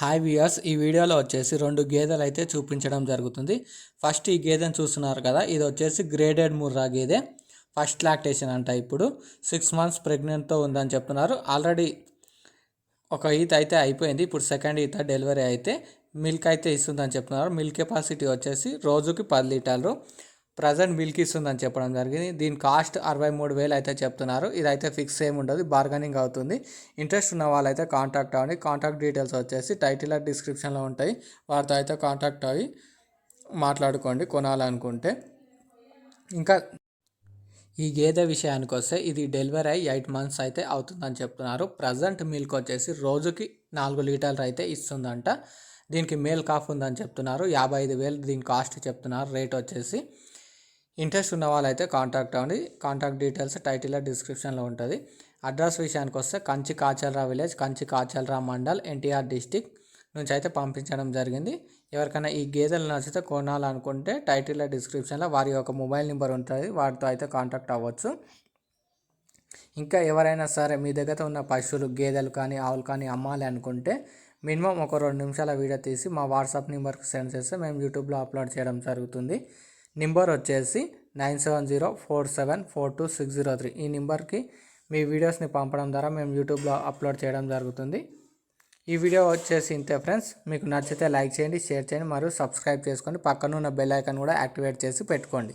Hi viewers ఈ వీడియోలో వచ్చేసి రెండు గేదెలు అయితే చూపించడం జరుగుతుంది. ఫస్ట్ ఈ గేదెని చూస్తున్నారు కదా ఇది వచ్చేసి గ్రేడెడ్ ముర్రా గేదె. ఫస్ట్ లాక్టేషన్ అంట ఇప్పుడు. సిక్స్ మంత్స్ ప్రెగ్నెంట్తో ఉందని చెప్తున్నారు. ఆల్రెడీ ఒక ఈత అయితే అయిపోయింది. ఇప్పుడు సెకండ్ ఈత డెలివరీ అయితే మిల్క్ అయితే ఇస్తుందని చెప్తున్నారు. మిల్క్ కెపాసిటీ వచ్చేసి రోజుకి పది లీటర్లు. ప్రజెంట్ మిల్క్ ఇస్తుందని చెప్పడం జరిగింది. దీని కాస్ట్ అరవై మూడు వేలు అయితే చెప్తున్నారు. ఇదైతే ఫిక్స్ ఏమి ఉండదు బార్గెనింగ్ అవుతుంది. ఇంట్రెస్ట్ ఉన్న వాళ్ళైతే కాంటాక్ట్ అవ్వండి. కాంటాక్ట్ డీటెయిల్స్ వచ్చేసి టైటిల్ డిస్క్రిప్షన్లో ఉంటాయి. వారితో అయితే కాంటాక్ట్ అయ్యి మాట్లాడుకోండి కొనాలనుకుంటే. ఇంకా ఈ గేదె విషయానికి వస్తే ఇది డెలివరీ అయ్యి ఎయిట్ మంత్స్ అయితే అవుతుందని చెప్తున్నారు. ప్రజెంట్ మిల్క్ వచ్చేసి రోజుకి నాలుగు లీటర్లు అయితే ఇస్తుందంట. దీనికి మేల్ కాఫ్ ఉందని చెప్తున్నారు. యాభై ఐదు వేలు దీని కాస్ట్ చెప్తున్నారు. రేట్ వచ్చేసి ఇంట్రెస్ట్ ఉన్న వాళ్ళైతే కాంటాక్ట్ అవ్వండి. కాంటాక్ట్ డీటెయిల్స్ టైటిల్ డిస్క్రిప్షన్లో ఉంటుంది. అడ్రస్ విషయానికి వస్తే Kanchikacherla village Kanchikacherla mandal NTR district నుంచి అయితే పంపించడం జరిగింది. ఎవరికైనా ఈ గేదెలు నచ్చితే కొనాలనుకుంటే టైటిల్ డిస్క్రిప్షన్లో వారి యొక్క మొబైల్ నెంబర్ ఉంటుంది. వాటితో అయితే కాంటాక్ట్ అవ్వచ్చు. ఇంకా ఎవరైనా సరే మీ దగ్గర ఉన్న పశువులు గేదెలు కానీ ఆవులు కానీ అమ్మాలి అనుకుంటే మినిమం ఒక రెండు నిమిషాల వీడియో తీసి మా వాట్సాప్ నెంబర్కి సెండ్ చేస్తే మేము యూట్యూబ్లో అప్లోడ్ చేయడం జరుగుతుంది. నెంబర్ వచ్చేసి nine seven zero four seven four two six zero three. ఈ నెంబర్కి మీ వీడియోస్ని పంపడం ద్వారా మేము యూట్యూబ్లో అప్లోడ్ చేయడం జరుగుతుంది. ఈ వీడియో వచ్చేసి ఇంతే ఫ్రెండ్స్. మీకు నచ్చితే లైక్ చేయండి షేర్ చేయండి మరియు సబ్స్క్రైబ్ చేసుకోండి పక్కనున్న బెల్ ఐకాన్ కూడా యాక్టివేట్ చేసి పెట్టుకోండి.